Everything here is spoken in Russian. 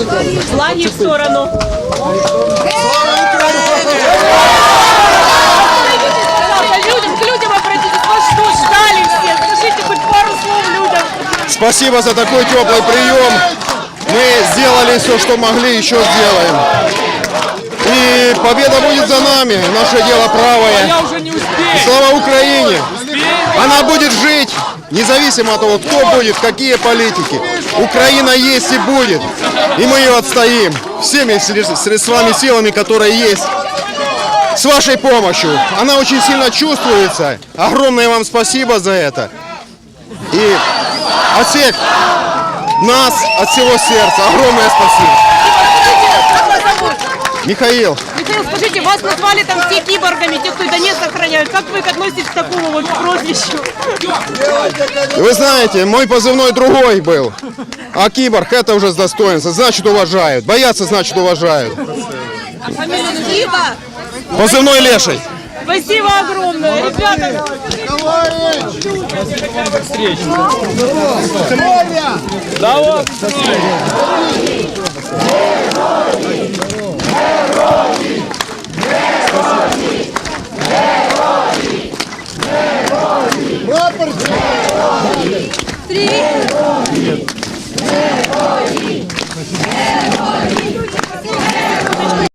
Зла не в сторону. Пожалуйста, людям, к людям обратитесь. Вас что, ждали все? Скажите хоть пару слов людям. Спасибо за такой теплый прием. Мы сделали все, что могли, еще сделаем. И победа будет за нами. Наше дело правое. Успею. Слава Украине! Она будет независимо от того, кто будет, какие политики. Украина есть и будет. И мы ее отстоим всеми сре- средствами, силами, которые есть. С вашей помощью. Она очень сильно чувствуется. Огромное вам спасибо за это. И от всех нас, от всего сердца, огромное спасибо. Михаил, Михаил, скажите, вас назвали там все киборгами, те, кто Донец охраняют. Как вы относитесь к такому вот прозвищу? Вы знаете, мой позывной другой был. А киборг это уже с достоинства. Значит уважают. Боятся, значит уважают. Спасибо. Позывной леший. Спасибо огромное, ребята. Давай. три. Герої! Герої! Герої!